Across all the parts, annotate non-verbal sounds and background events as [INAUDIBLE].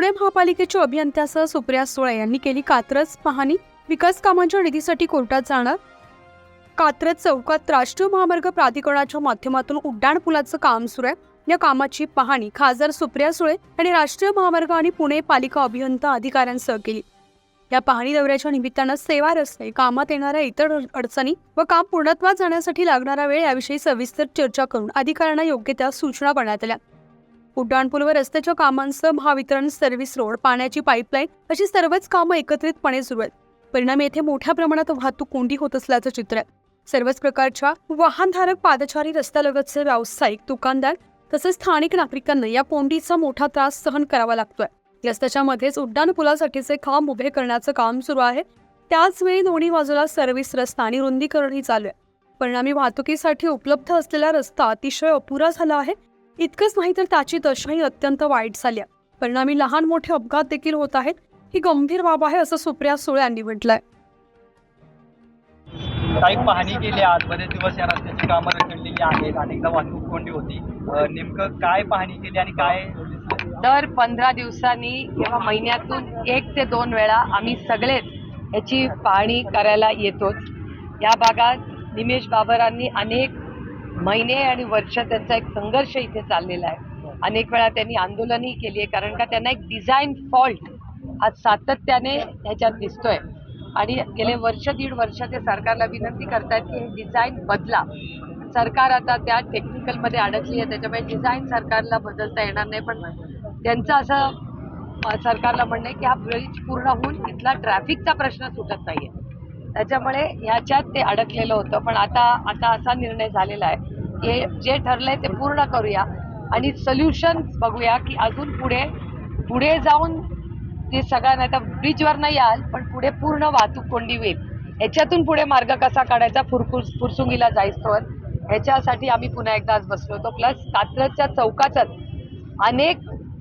पुणे महापालिकेच्या अभियंत्यासह सुप्रिया सुळे यांनी केली कात्रज पाहणी. विकास कामांच्या निधीसाठी कोर्टात जाणार. कात्रज चौकात राष्ट्रीय महामार्ग प्राधिकरणाच्या माध्यमातून उड्डाण पुलाचं काम सुरू आहे. या कामाची पाहणी खासदार सुप्रिया सुळे यांनी राष्ट्रीय महामार्ग आणि पुणे पालिका अभियंता अधिकाऱ्यांसह केली. या पाहणी दौऱ्याच्या निमित्तानं सेवा रस्ते कामात येणाऱ्या इतर अडचणी व काम पूर्णत्वात जाण्यासाठी लागणारा वेळ याविषयी सविस्तर चर्चा करून अधिकाऱ्यांना योग्य त्या सूचना करण्यात आल्या. उड्डाणपूल व रस्त्याच्या कामांसह महावितरण सर्व्हिस रोड पाण्याची पाईपलाईन अशी सर्वच कामं एकत्रितपणे सुरू आहेत. परिणामी येथे मोठ्या प्रमाणात वाहतूक कोंडी होत असल्याचं चित्र आहे. सर्वच प्रकारच्या वाहनधारक पादचारी रस्त्यालगतचे व्यावसायिक दुकानदार तसेच स्थानिक नागरिकांना या कोंडीचा मोठा त्रास सहन करावा लागतोय. रस्त्याच्या मध्येच उड्डाण पुलासाठीचे खांब उभे करण्याचं काम सुरू आहे. त्याचवेळी दोन्ही बाजूला सर्व्हिस रस्ता आणि रुंदीकरणही चालू आहे. परिणामी वाहतुकीसाठी उपलब्ध असलेला रस्ता अतिशय अपुरा झाला आहे. इतकंच नाही तर त्याची दशाही अत्यंत वाईट झाली आहे. परिणामी लहान मोठे अपघात देखील होत आहेत. ही गंभीर बाब आहे असं सुप्रिया सुळे यांनी म्हटलंय. काही पाहणी केली आज बरेच दिवस या रस्त्याची कामं रखडलेली आहेत. अनेकदा वाहतूक कोंडी होती. नेमकं काय पाहणी केली आणि काय? दर पंधरा दिवसांनी किंवा महिन्यातून एक ते दोन वेळा आम्ही सगळेच याची पाहणी करायला येतोच. या भागात निमेश बाबरांनी अनेक महिने आणि वर्ष त्यांचा एक संघर्ष इथे चाललेला आहे. अनेक वेळा त्यांनी आंदोलनही केली आहे कारण का त्यांना एक डिझाईन फॉल्ट आज सातत्याने ह्याच्यात दिसतोय. आणि गेले वर्ष दीड वर्ष ते सरकारला विनंती करतायत की हे डिझाईन बदला. सरकार आता त्या टेक्निकलमध्ये अडकली आहे त्याच्यामुळे डिझाईन सरकारला बदलता येणार नाही. पण त्यांचं असं सरकारला म्हणणं आहे की हा ब्रिज पूर्ण होऊन इथला ट्रॅफिकचा प्रश्न सुटत नाही आहे त्याच्यामुळे ह्याच्यात ते अडकलेलं होतं. पण आता आता असा निर्णय झालेला आहे की जे ठरलंय ते पूर्ण करूया आणि सोल्युशन बघूया की अजून पुढे पुढे जाऊन ते सगळ्यांना आता ब्रिजवर नाही याल पण पुढे पूर्ण वाहतूक कोंडी होईल. ह्याच्यातून पुढे मार्ग कसा काढायचा? फुरकुर फुरसुंगीला जायस्तोवर ह्याच्यासाठी आम्ही पुन्हा एकदा आज बसलो होतो. प्लस कात्रजच्या चौकाचाच अनेक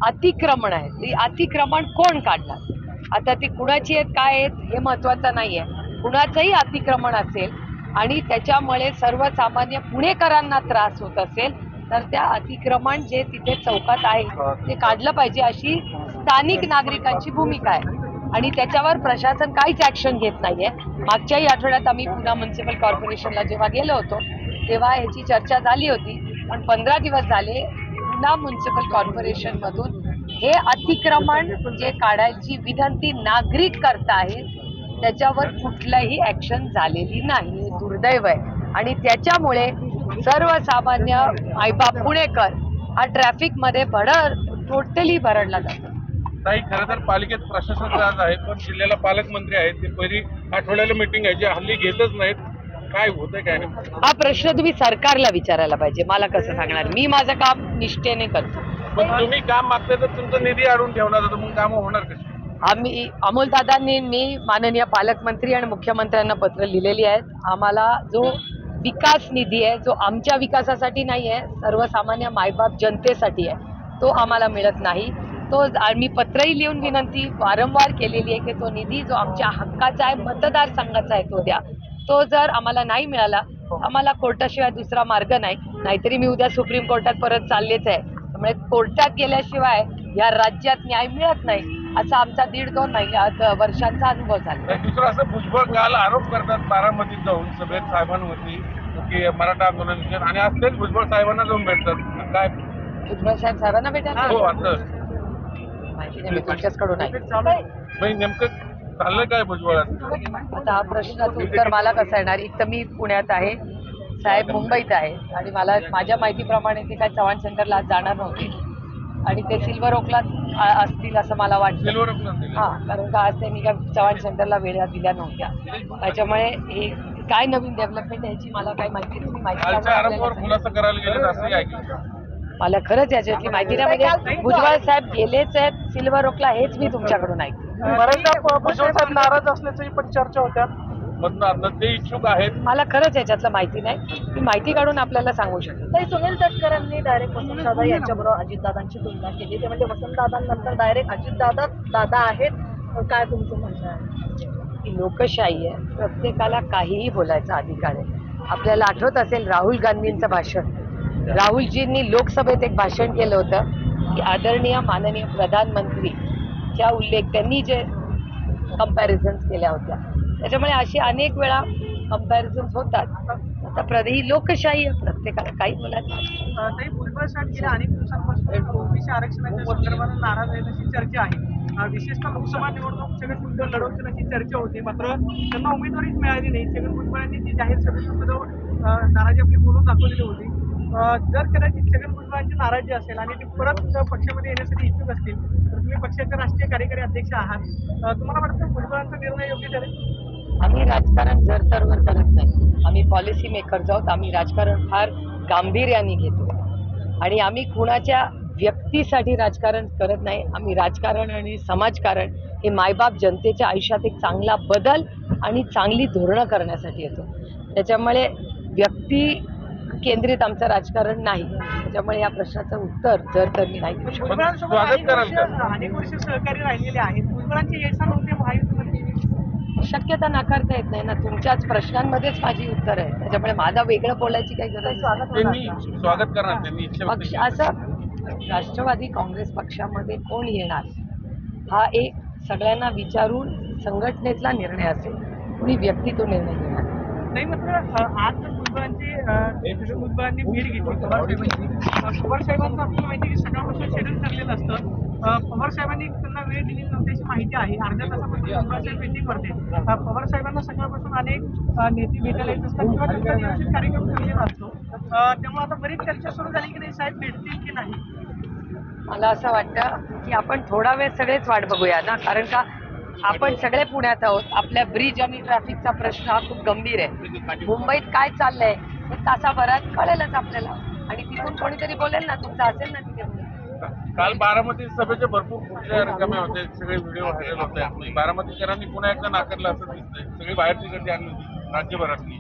अतिक्रमण आहेत. ती अतिक्रमण कोण काढणार? आता ती कुणाची आहेत काय आहेत हे महत्त्वाचं नाही आहे कुणाचंही अतिक्रमण असेल आणि त्याच्यामुळे सर्वसामान्य पुणेकरांना त्रास होत असेल तर त्या अतिक्रमण जे तिथे चौकात आहे ते काढलं पाहिजे अशी स्थानिक नागरिकांची भूमिका आहे. आणि त्याच्यावर प्रशासन काहीच ऍक्शन घेत नाहीये. मागच्याही आठवड्यात आम्ही पुन्हा म्युन्सिपल कॉर्पोरेशनला जेव्हा गेलो होतो तेव्हा ह्याची चर्चा झाली होती. पण पंधरा दिवस झाले पुन्हा म्युन्सिपल कॉर्पोरेशन मधून हे अतिक्रमण जे काढायची विनंती नागरिक करतायत त्याच्यावर कुठलंही ऍक्शन झालेली नाही. दुर्दैव आहे. आणि त्याच्यामुळे सर्वसामान्य आईबाप पुणेकर हा ट्रॅफिकमध्ये भरड टोटली भरडला जातो. ताई खरं तर पालिकेत प्रशासक आज आहे पण जिल्ह्याला पालकमंत्री आहेत. ते पहिली आठवड्याला मिटिंग आहे जे हल्ली घेतच नाहीत. काय होतंय काय नाही? हा प्रश्न तुम्ही सरकारला विचारायला पाहिजे. मला कसं सांगणार? मी माझं काम निष्ठेने करतो. पण तुम्ही काम मागताय तर तुमचा निधी अडून ठेवणार मग कामं होणार कशी? आम्ही अमोलदादांनी मी माननीय पालकमंत्री आणि मुख्यमंत्र्यांना पत्र लिहिलेली आहेत. आम्हाला जो विकास निधी आहे जो आमच्या विकासासाठी नाही आहे सर्वसामान्य मायबाप जनतेसाठी आहे तो आम्हाला मिळत नाही. तो आम्ही पत्रही लिहून विनंती वारंवार केलेली आहे की तो निधी जो आमच्या हक्काचा आहे मतदारसंघाचा आहे तो द्या. तो जर आम्हाला नाही मिळाला आम्हाला कोर्टाशिवाय दुसरा मार्ग नाही. नाहीतरी मी उद्या सुप्रीम कोर्टात परत चाललेच आहे. त्यामुळे कोर्टात गेल्याशिवाय या राज्यात न्याय मिळत नाही असा आमचा दीड दोन महिन्या वर्षांचा अनुभव झाला. दुसरं असं भुजबळ काल आरोप करतात बारामतीत जाऊन सभेत साहेबांवरती की मराठा आंदोलन आणि आज तेच भुजबळ साहेबांना जाऊन भेटतात. काय? भुजबळ साहेब साहेबांना भेटायला हो आता. माहिती नाही तुमच्याचकडून आहे नेमकं चाललंय काय भुजबळात? आता हा प्रश्नाचं उत्तर मला कसं येणार? एक तर मी पुण्यात आहे. साहेब मुंबईत आहे. आणि मला माझ्या माहितीप्रमाणे ते काय चव्हाण सेंटरला आज जाणार नव्हते. आणि ते सिल्वर ओकला असतील असं मला वाटतं. सिल्वर हा कारण का आज त्यांनी काय चव्हाण सेंटरला वेळा दिल्या नव्हत्या. त्याच्यामुळे हे काय नवीन डेव्हलपमेंट आहे याची मला काही माहिती नाही. तुम्ही माहिती मला खरंच याच्यातली माहिती नाही. म्हणजे भुजबळ साहेब गेलेच आहेत सिल्वर ओकला हेच मी तुमच्याकडून भुजबळ साहेब नाराज असल्याची पण चर्चा होत्या. आता ते इच्छुक आहेत. मला खरंच याच्यातलं माहिती नाही. मी माहिती काढून आपल्याला सांगू शकेल ताई सुनील तटकरांनी डायरेक्ट वसंतदादा यांच्याबरोबर अजितदादांची तुलना केली. ते म्हणजे वसंतदादांनंतर डायरेक्ट अजितदादा दादा आहेत. काय तुमचं म्हणणं आहे? लोकशाही आहे. प्रत्येकाला काहीही बोलायचा अधिकार आहे. आपल्याला आठवत असेल राहुल गांधींचं भाषण. राहुलजींनी लोकसभेत एक भाषण केलं होतं की आदरणीय माननीय प्रधानमंत्री. च्या उल्लेख त्यांनी जे कम्पॅरिझन्स केल्या होत्या. त्याच्यामुळे अशी अनेक वेळा कम्पॅरिझन्स होतात. आता प्रद ही लोकशाही आहे प्रत्येकाला काही बोलायचं नसतं. ताई भुजबळ साहेब गेल्या अनेक दिवसांपासून ओबीसी आरक्षणाच्या संदर्भात नाराज आहेत अशी चर्चा आहे. विशेषतः लोकसभा निवडणूक छगन भुजबळ लढवतील अशी चर्चा होती. मात्र त्यांना उमेदवारीच मिळाली नाही. छगन भुजबळांनी जी जाहीर सभेत नाराजी आपली बोलून दाखवलेली होती. जर कदाचित छगन भुजबळांची नाराजी असेल आणि ते परत पक्षामध्ये येण्यासाठी इच्छुक असतील तर तुम्ही पक्षाचे राष्ट्रीय कार्यकारी अध्यक्ष आहात. तुम्हाला वाटतं भुजबळांचा निर्णय योग्य ठरेल? आम्ही राजकारण जरतरवर करत नाही आम्ही पॉलिसी मेकर्स आहोत आम्ही राजकारण फार गांभीर्याने घेतो. आणि आम्ही कुणाच्या व्यक्तीसाठी राजकारण करत नाही आम्ही राजकारण आणि समाजकारण हे मायबाप जनतेच्या आयुष्यात एक चांगला बदल आणि चांगली धोरणं करण्यासाठी येतो. त्याच्यामुळे व्यक्ती केंद्रित आमचं राजकारण नाही. त्याच्यामुळे या प्रश्नाचं उत्तर जर तर मी नाही देऊ शकत. भुजबळांसोबत स्वागत अनेक कराल वर्ष सहकारी राहिलेले आहेत. भुजबळांचे यश नव्हते महायुतीमध्ये शक्यता नाकारता येत नाही ना. तुमच्याच प्रश्नांमध्येच माझी उत्तर आहे. त्याच्यामुळे माझा वेगळं बोलायची काही गरज स्वागत करणार पक्ष. असं राष्ट्रवादी काँग्रेस पक्षामध्ये कोण येणार? हा एक सगळ्यांना विचारून संघटनेतला निर्णय असेल. कुणी व्यक्ती तो निर्णय घेणार? नाही मात्र आज भुजबळांची भेट घेतली. पवार साहेबांची अ, पवार साहेबांचं आपल्याला माहिती आहे की सकाळपासून शेड्यूल ठरलेलं असतं. पवार साहेबांनी त्यांना वेळ दिली नव्हत्याची माहिती आहे. अर्ध्या तासापासून भुजबळ साहेब भेटी करते. अ, पवार साहेबांना सकाळपासून अनेक नेते भेटायला येत असतात किंवा त्यांचा नियोजित कार्यक्रम ठरलेला असतो त्यामुळे आता बरीच चर्चा सुरू झाली की नाही साहेब भेटतील की नाही? मला असं वाटतं की आपण थोडा वेळ सगळेच वाट बघूया ना? कारण का आपण सगळे पुण्यात आहोत. आपल्या ब्रिज आणि ट्रॅफिकचा प्रश्न हा खूप गंभीर आहे. मुंबईत काय चाललंय? हे तासाभरात कळेलच आपल्याला. आणि तिथून कोणीतरी बोलेल ना तुमचं असेल ना तिथे कोणी. काल बारामती सभेचे भरपूर खुर्च्या रिकाम्या होते सगळे व्हिडिओ व्हायरल होते. आणि बारामतीकरांनी पुन्हा एकदा नाकारलं असं दिसतंय. सगळी बाहेरची गर्दी आणली होती. राज्यभरातली.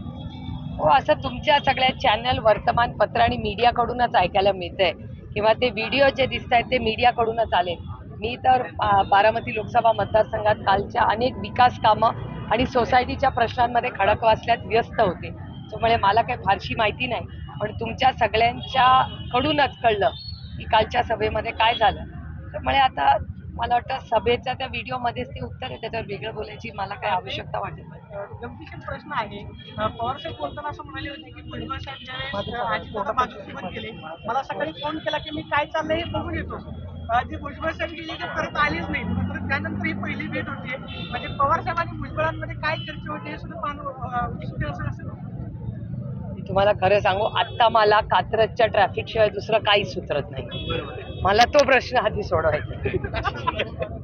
हो असं तुमच्या सगळ्या चॅनल वर्तमानपत्र आणि मीडियाकडूनच ऐकायला मिळतंय. किंवा ते व्हिडिओ जे दिसत आहेत ते मीडियाकडूनच आले. मी तर बारामती लोकसभा मतदारसंघात कालच्या अनेक विकास कामं आणि सोसायटीच्या प्रश्नांमध्ये खडक वाचल्यात व्यस्त होते. त्यामुळे मला काही फारशी माहिती नाही. पण तुमच्या सगळ्यांच्या कडूनच कळलं. की कालच्या सभेमध्ये काय झालं. त्यामुळे आता मला वाटतं सभेच्या त्या व्हिडिओमध्येच ते उत्तर आहे त्याच्यावर वेगळं बोलायची मला काही आवश्यकता वाटत गमतीशीर प्रश्न आहे. पवार साहेब बोलताना असं म्हणाले होते की भुजबळ साहेब ज्यावेळेस आजीदादा माझ्यासोबत गेले मला सकाळी फोन केला की मी काय चाललंय हे बघून येतो. जे भुजबळ साहेब गेले ते परत आलेच नाही. मात्र त्यानंतर ही पहिली भेट होती. म्हणजे पवार साहेब आणि भुजबळांमध्ये काय चर्चा होती हे सुद्धा पाहणं असं तुम्हाला खरं सांगू आत्ता मला कात्रजच्या ट्रॅफिक शिवाय दुसरं काहीच सुचरत नाही मला तो प्रश्न आधी सोडवायचा. [LAUGHS]